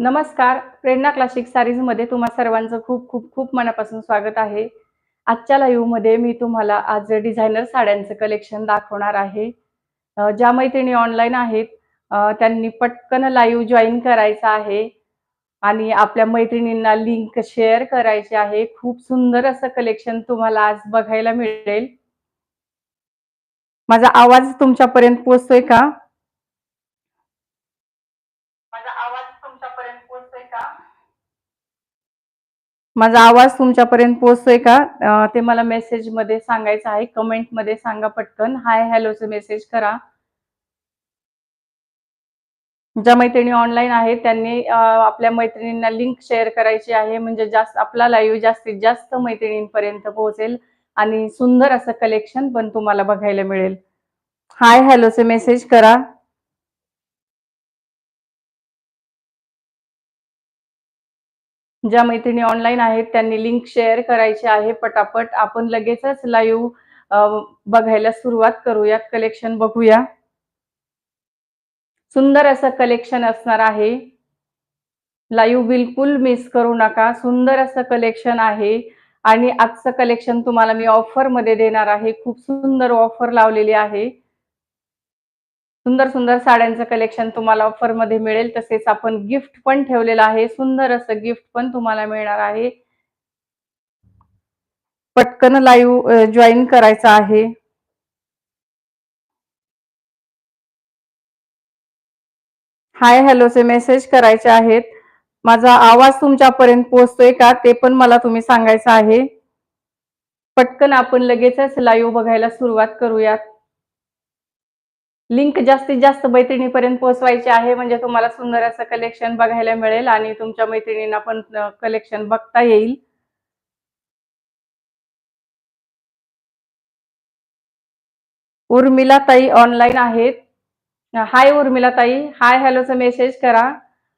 नमस्कार. प्रेरणा क्लासिक सारीजमध्ये तुम्हा सर्वांचं खूप खूप खूप मनापासून स्वागत आहे. आजच्या लाईव्हमध्ये मी तुम्हाला आज डिझायनर साड्यांचं कलेक्शन दाखवणार आहे. ज्या मैत्रिणी ऑनलाईन आहेत त्यांनी पटकन लाईव्ह जॉईन करायचं आहे आणि आपल्या मैत्रिणींना लिंक शेअर करायची आहे. खूप सुंदर असं कलेक्शन तुम्हाला आज बघायला मिळेल. माझा आवाज तुमच्यापर्यंत पोचतोय का माझा आवाज तुमच्यापर्यंत पोहोचतोय का माझा आवाज तुमच्यापर्यंत पोहोचतोय का? ते मला मेसेजमध्ये सांगायचं आहे. कमेंटमध्ये सांगा पटकन. हाय हॅलोचे मेसेज करा. ज्या मैत्रिणी ऑनलाईन आहेत त्यांनी आपल्या मैत्रिणींना लिंक शेअर करायची आहे. म्हणजे जास्त आपला लाईव्ह जास्तीत जास्त मैत्रिणींपर्यंत पोहोचेल. आणि सुंदर असं कलेक्शन पण तुम्हाला बघायला मिळेल. हाय हॅलोचे मेसेज करा. ज्या मैत्रिणी ऑनलाईन आहेत त्यांनी लिंक शेअर करायची आहे पटापट. आपण लगेचच लाईव्ह बघायला सुरुवात करूयात कलेक्शन बघूया. सुंदर असं कलेक्शन असणार आहे. लाईव्ह बिलकुल मिस करू नका. सुंदर असं कलेक्शन आहे. आणि आजचं कलेक्शन तुम्हाला मी ऑफरमध्ये देणार आहे. खूप सुंदर ऑफर लावलेली आहे. सुंदर सुंदर साड्यांचं कलेक्शन तुम्हाला ऑफरमध्ये मिळेल. तसेच आपण गिफ्ट पण ठेवलेलं आहे. सुंदर असं गिफ्ट पण तुम्हाला मिळणार आहे. पटकन लाईव्ह जॉईन करायचं आहे. हाय हॅलोचे मेसेज करायचे आहेत. माझा आवाज तुमच्यापर्यंत पोहोचतोय का? ते पण मला तुम्ही सांगायचं आहे. पटकन आपण लगेचच लाईव्ह बघायला सुरुवात करूयात. लिंक जास्तीत जास्त मैत्रिणीपर्यंत पोहोचवायची आहे. म्हणजे तुम्हाला सुंदर असं कलेक्शन बघायला मिळेल आणि तुमच्या मैत्रिणींना पण कलेक्शन बघता येईल. उर्मिला ताई ऑनलाईन आहेत. हाय उर्मिला ताई. हाय हॅलोचा मेसेज करा.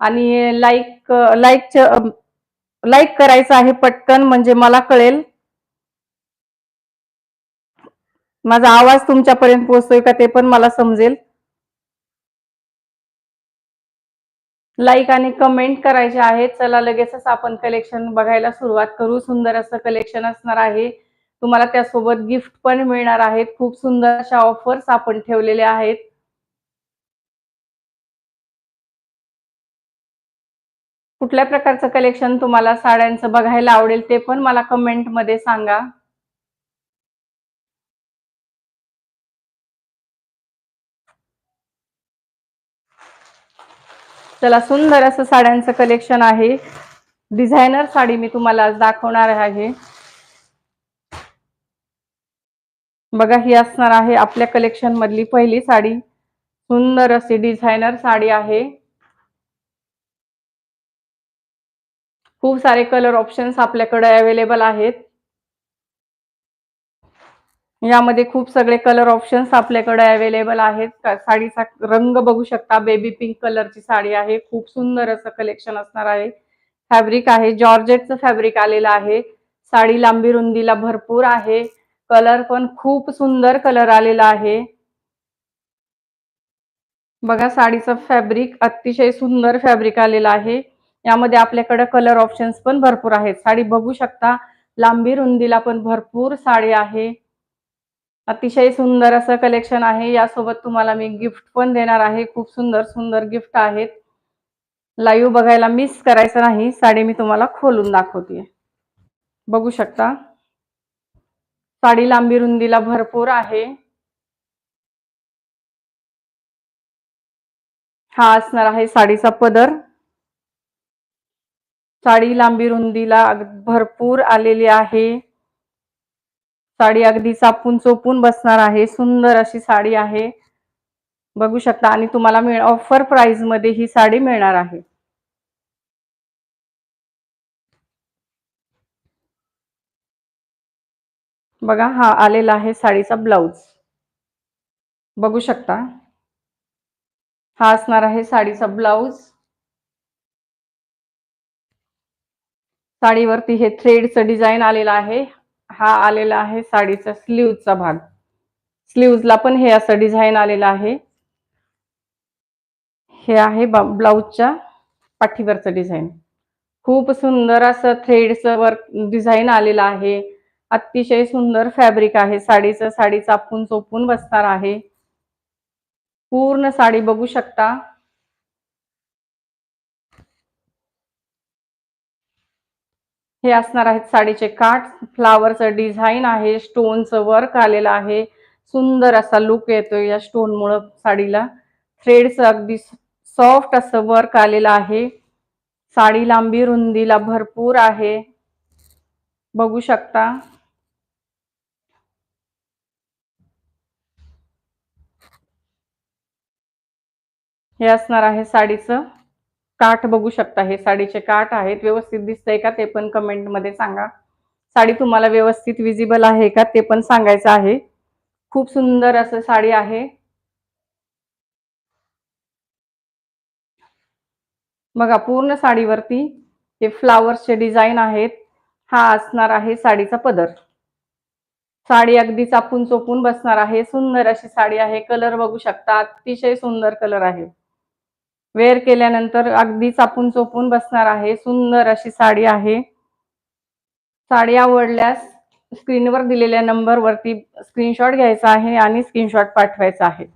आणि लाईक लाईक लाईक करायचं आहे पटकन म्हणजे मला कळेल. माझा आवाज तुमच्यापर्यंत पोहोचतोय का ते पण मला समजेल. लाईक आणि कमेंट करायचे आहेत. चला लगेचच आपण कलेक्शन बघायला सुरुवात करू. सुंदर असं कलेक्शन असणार आहे. तुम्हाला त्यासोबत गिफ्ट पण मिळणार आहेत. खूप सुंदर अशा ऑफर्स आपण ठेवलेल्या आहेत. कुठल्या प्रकारचं कलेक्शन तुम्हाला साड्यांचं बघायला आवडेल ते पण मला कमेंटमध्ये सांगा. चला सुंदर असं साड्यांचं कलेक्शन आहे. डिझायनर साडी मी तुम्हाला आज दाखवणार आहे. बघा ही असणार आहे आपल्या कलेक्शन मधली पहिली साडी. सुंदर अशी डिझायनर साडी आहे. खूप सारे कलर ऑप्शन्स आपल्याकडे अवेलेबल आहेत. यामध्ये खूप सगळे कलर ऑप्शन्स आपल्याकडे अवेलेबल आहेत. साडीचा रंग बघू शकता. बेबी पिंक कलरची साडी आहे. खूप सुंदर असं कलेक्शन असणार आहे. फॅब्रिक आहे. जॉर्जेटचं फॅब्रिक आलेलं आहे. साडी लांबी रुंदीला भरपूर आहे. कलर पण खूप सुंदर कलर आलेला आहे. बघा साडीचं फॅब्रिक अतिशय सुंदर फॅब्रिक आलेलं आहे. यामध्ये आपल्याकडे कलर ऑप्शन्स पण भरपूर आहेत. साडी बघू शकता. लांबी रुंदीला पण भरपूर साडी आहे. अतिशय सुंदर असं कलेक्शन आहे. यासोबत तुम्हाला मी गिफ्ट पण देणार आहे. खूप सुंदर सुंदर गिफ्ट आहेत. लाईव्ह बघायला मिस करायचं नाही. साडी मी तुम्हाला खोलून दाखवते बघू शकता. साडी लांबी रुंदीला भरपूर आहे. हा असणार आहे साडीचा पदर. साडी लांबी रुंदीला भरपूर आलेली आहे. साडी अगदी चापून चोपून बसणार आहे. सुंदर अशी साडी आहे. बघू शकता आणि तुम्हाला मिळ ऑफर प्राइसमध्ये ही साडी मिळणार आहे. बघा हा आलेला आहे साडीचा ब्लाउज बघू शकता. हा असणार आहे साडीचा ब्लाउज साडीवरती हे थ्रेडचं डिझाईन आलेलं आहे. हा आलेला आहे साडीचा स्लीवचा भाग. स्लीवला पण हे असं डिझाईन आलेलं आहे. हे आहे ब्लाऊजच्या पाठीवरचं डिझाईन. खूप सुंदर असं थ्रेडचं वर्क डिझाईन आलेलं आहे. अतिशय सुंदर फॅब्रिक आहे. साडीचं साडी चापून चोपून बसणार आहे. पूर्ण साडी बघू शकता. हे असणार आहेत साडीचे काठ. फ्लावरचं डिझाईन आहे स्टोनचं वर्क आलेलं आहे. सुंदर असा लुक येतोय या स्टोनमुळं साडीला. थ्रेडचं अगदी सॉफ्ट असं वर्क आलेलं आहे. साडी लांबी रुंदीला भरपूर आहे. बघू शकता. हे असणार आहे साडीचं. काठ बघू शकता हे. साडीचे काठ आहेत व्यवस्थित दिसतंय का ते पण कमेंटमध्ये सांगा. साडी तुम्हाला व्यवस्थित विजिबल आहे का ते पण सांगायचं आहे. खूप सुंदर असं साडी आहे. बघा पूर्ण साडीवरती हे फ्लावर्सचे डिझाईन आहेत. हा असणार आहे साडीचा पदर. साडी अगदी चापून चोपून बसणार आहे. सुंदर अशी साडी आहे. कलर बघू शकता. अतिशय सुंदर कलर आहे. वेअर केल्यानंतर अगदी चापून चोपून बसणार आहे. सुंदर अशी साडी आहे. साडी आवडल्यास स्क्रीनवर दिलेल्या नंबरवरती स्क्रीनशॉट घ्यायचा आहे आणि स्क्रीनशॉट पाठवायचा आहे.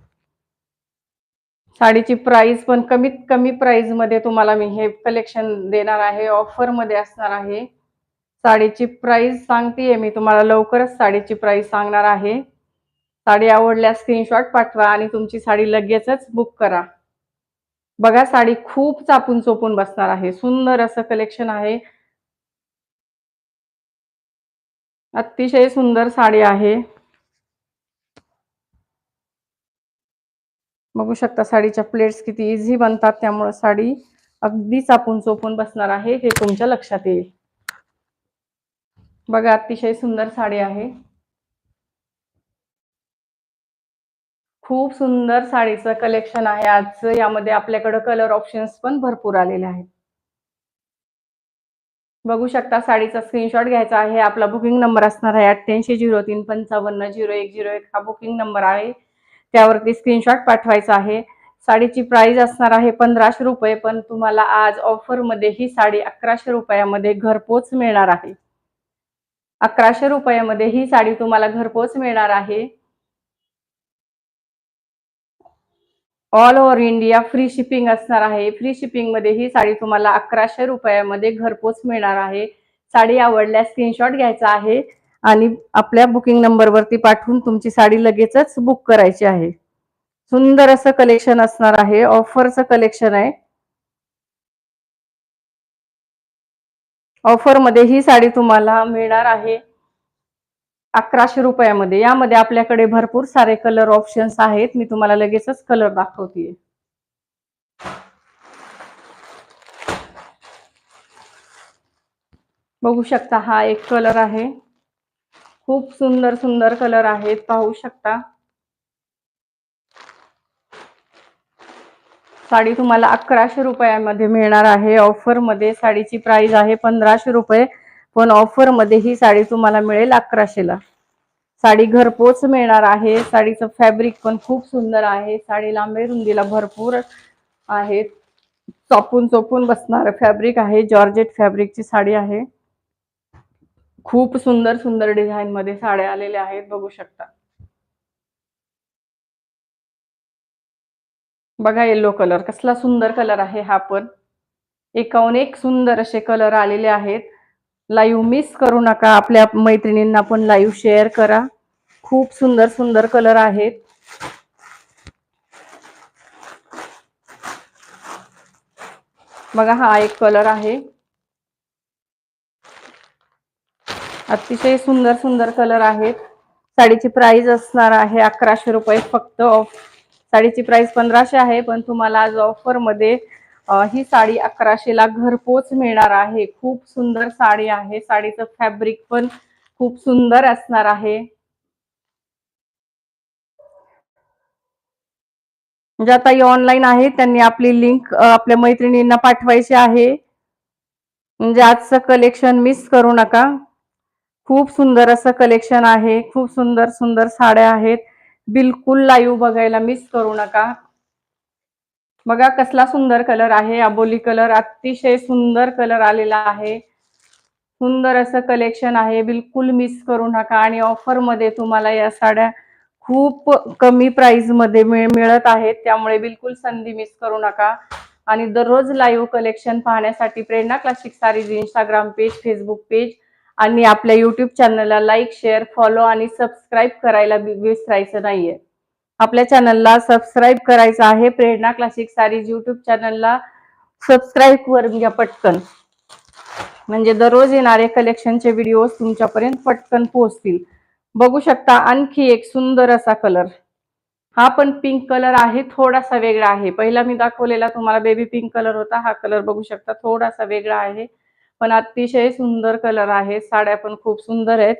साडीची प्राइस पण कमीत कमी प्राइसमध्ये तुम्हाला मी हे कलेक्शन देणार आहे ऑफरमध्ये असणार आहे. साडीची प्राइस सांगतेय मी तुम्हाला लवकरच साडीची प्राइस सांगणार आहे. साडी आवडल्यास स्क्रीनशॉट पाठवा आणि तुमची साडी लगेचच बुक करा. बघा साडी खूप चापून चोपून बसणार आहे. सुंदर असं कलेक्शन आहे. अतिशय सुंदर साडी आहे. बघू शकता साडीच्या प्लेट्स किती इझी बनतात. त्यामुळे साडी अगदी चापून चोपून बसणार आहे. हे तुमच्या लक्षात येईल. बघा अतिशय सुंदर साडी आहे. खूप सुंदर साडीचं कलेक्शन आहे. आजचं यामध्ये आपल्याकडं कलर ऑप्शन्स पण भरपूर आलेले आहेत. बघू शकता साडीचा स्क्रीनशॉट घ्यायचा आहे. आपला बुकिंग नंबर असणार आहे अठ्ठ्याऐंशी झिरो तीन पंचावन्न झिरो एक झिरो एक. हा बुकिंग नंबर आहे. त्यावरती स्क्रीनशॉट पाठवायचा आहे. साडीची प्राइस असणार आहे पंधराशे रुपये पण तुम्हाला आज ऑफरमध्ये ही साडी अकराशे रुपयामध्ये घरपोच मिळणार आहे. अकराशे रुपयामध्ये ही साडी तुम्हाला घरपोच मिळणार आहे. All over India free shipping असणार आहे. फ्री शिपिंगमध्ये ही साडी तुम्हाला अकराशे रुपयामध्ये घरपोच मिळणार आहे. साडी आवडल्यास स्क्रीनशॉट घ्यायचा आहे आणि आपल्या बुकिंग नंबरवरती पाठवून तुमची साडी लगेचच बुक करायची आहे. सुंदर असं कलेक्शन असणार आहे. ऑफरचं कलेक्शन आहे. ऑफरमध्ये ही साडी तुम्हाला मिळणार आहे. अकराशे रुपयामध्ये. यामध्ये आपल्याकडे भरपूर सारे कलर ऑप्शन्स आहेत. मी तुम्हाला लगेचच कलर दाखवते बघू शकता हा एक कलर आहे. खूप सुंदर सुंदर कलर आहेत. पाहू शकता. साडी तुम्हाला अकराशे रुपयामध्ये मिळणार आहे. ऑफरमध्ये साडीची प्राइस आहे पंधराशे रुपये. पण ऑफरमध्ये ही साडी तुम्हाला मिळेल अकराशेला साडी घरपोच मिळणार आहे. साडीचं फॅब्रिक पण खूप सुंदर आहे. साडी लांबे रुंदीला भरपूर आहेत चोपून चोपून बसणार फॅब्रिक आहे. जॉर्जेट फॅब्रिकची साडी आहे. खूप सुंदर सुंदर डिझाईन मध्ये साड्या आलेल्या आहेत. बघू शकता. बघा येल्लो कलर कसला सुंदर कलर आहे हा पण. एकाहून एक सुंदर असे कलर आलेले आहेत. लाईव्ह मिस करू नका. आपल्या मैत्रिणींना पण लाईव्ह शेअर करा. खूप सुंदर सुंदर कलर आहेत. बघा हा एक कलर आहे. अतिशय सुंदर सुंदर कलर आहेत. साडीची प्राइस असणार आहे अकराशे रुपये फक्त ऑफ साडीची प्राइस पंधराशे आहे पण तुम्हाला आज ऑफरमध्ये ही साडी अकराशेला घरपोच मिळणार आहे. खूप सुंदर साडी आहे. साडीचं फॅब्रिक पण खूप सुंदर असणार आहे. जे आता ही ऑनलाईन आहे त्यांनी आपली लिंक आपल्या मैत्रिणींना पाठवायची आहे. म्हणजे आजचं कलेक्शन मिस करू नका. खूप सुंदर असं कलेक्शन आहे. खूप सुंदर सुंदर साड्या आहेत. बिलकुल लाईव्ह बघायला मिस करू नका. बघा कसला सुंदर कलर आहे. अबोली कलर अतिशय सुंदर कलर आलेला आहे. सुंदर असं कलेक्शन आहे. बिलकुल मिस करू नका आणि ऑफरमध्ये तुम्हाला या साड्या खूप कमी प्राइसमध्ये मिळत आहेत. त्यामुळे बिलकुल संधी मिस करू नका. आणि दररोज लाईव्ह कलेक्शन पाहण्यासाठी Prerna classic sarees Instagram page Facebook page आणि आपल्या युट्यूब चॅनलला लाईक शेअर फॉलो आणि सबस्क्राईब करायला विसरायचं नाहीये. आपल्या चॅनलला सबस्क्राईब करायचं आहे. प्रेरणा क्लासिक सारीज युट्यूब चॅनलला सबस्क्राईब वर घ्या पटकन. म्हणजे दररोज येणारे कलेक्शनचे व्हिडिओ तुमच्यापर्यंत पटकन पोहोचतील. बघू शकता आणखी एक सुंदर असा कलर हा पण पिंक कलर आहे थोडासा वेगळा आहे. पहिला मी दाखवलेला तुम्हाला बेबी पिंक कलर होता. हा कलर बघू शकता थोडासा वेगळा आहे. पण अतिशय सुंदर कलर आहे. साड्या पण खूप सुंदर आहेत.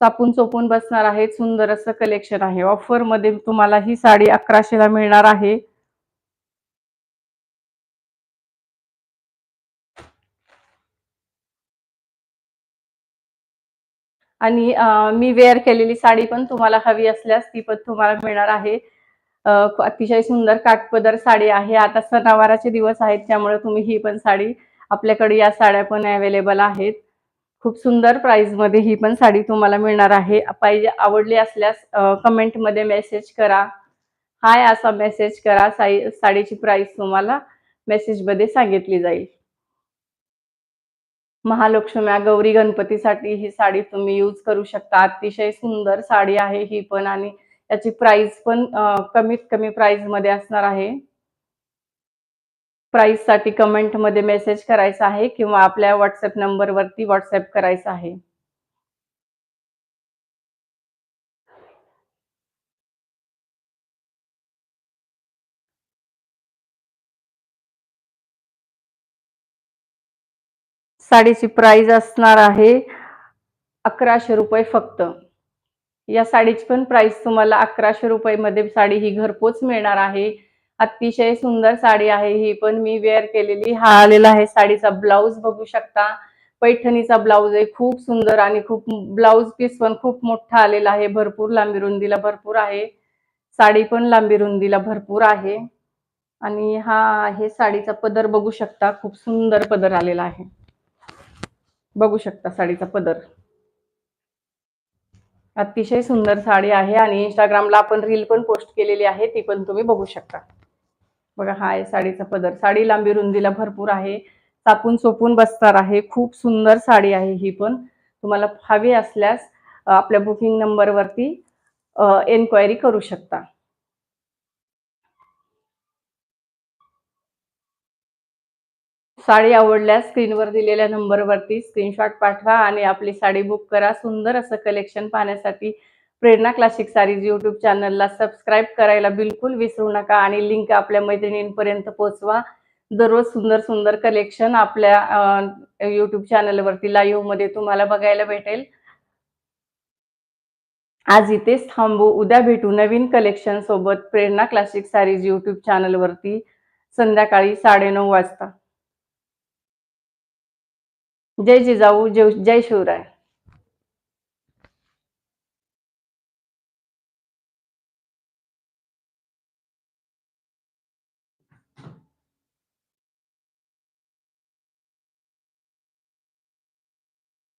चापून चोपून बसणार आहेत. सुंदर असं कलेक्शन आहे. ऑफरमध्ये तुम्हाला ही साडी अकराशेला मिळणार आहे. आणि मी वेअर केलेली साडी पण तुम्हाला हवी असल्यास ती पण तुम्हाला मिळणार आहे. अतिशय सुंदर काटपदर साडी आहे. आता सणावाराचे दिवस आहेत त्यामुळे तुम्ही ही पण साडी आपल्याकडे या साड्या पण अवेलेबल आहेत. खूप सुंदर प्राइसमध्ये ही पण साडी तुम्हाला मिळणार आहे. पाहिजे आवडली असल्यास कमेंटमध्ये मेसेज करा. हाय असा मेसेज करा. साडीची प्राइस तुम्हाला मेसेजमध्ये सांगितली जाईल. महालक्ष्म्या गौरी गणपतीसाठी ही साडी तुम्ही यूज करू शकता. अतिशय सुंदर साडी आहे ही पण आणि याची प्राइस पण कमीत कमी प्राइसमध्ये असणार आहे. प्राइससाठी कमेंटमध्ये मेसेज करायचा आहे किंवा आपल्या व्हॉट्सअप नंबर वरती व्हॉट्सअप करायचा आहे. साडीची प्राइस असणार आहे अकराशे रुपये फक्त. या साडीची पण प्राइस तुम्हाला अकराशे रुपये मध्ये साडी ही घरपोच मिळणार आहे. अतिशय सुंदर साडी आहे ही पण मी वेअर केलेली हा आलेला आहे साडीचा ब्लाऊज बघू शकता. पैठणीचा ब्लाऊज आहे खूप सुंदर आणि खूप ब्लाऊज पीस पण खूप मोठा आलेला आहे भरपूर लांबी रुंदीला भरपूर आहे. साडी पण लांबी रुंदीला भरपूर आहे. आणि हा आहे साडीचा पदर बघू शकता खूप सुंदर पदर आलेला आहे. बघू शकता साडीचा पदर. अतिशय सुंदर साडी आहे आणि इंस्टाग्रामला आपण रील पण पोस्ट केलेली आहे ती पण तुम्ही बघू शकता. बघा हा आहे साडीचा पदर. साडी लांबी रुंदीला भरपूर आहे. सापून सोपून बसणार आहे. खूप सुंदर साडी आहे ही पण. तुम्हाला हवी असल्यास आपल्या बुकिंग नंबरवरती एन्क्वायरी करू शकता. साडी आवडल्यास स्क्रीनवर दिलेल्या नंबरवरती स्क्रीनशॉट पाठवा आणि आपली साडी बुक करा. सुंदर असं कलेक्शन पाहण्यासाठी प्रेरणा क्लासिक सारीज युट्यूब चॅनलला सबस्क्राईब करायला बिलकुल विसरू नका आणि लिंक आपल्या मैत्रिणींपर्यंत पोहोचवा. दररोज सुंदर सुंदर कलेक्शन आपल्या युट्यूब चॅनलवरती लाईव्हमध्ये तुम्हाला बघायला भेटेल. आज इथेच थांबू. उद्या भेटू नवीन कलेक्शन सोबत प्रेरणा क्लासिक सारीज युट्यूब चॅनलवरती संध्याकाळी साडेनऊ वाजता. जय जिजाऊ जय जय शिवराय.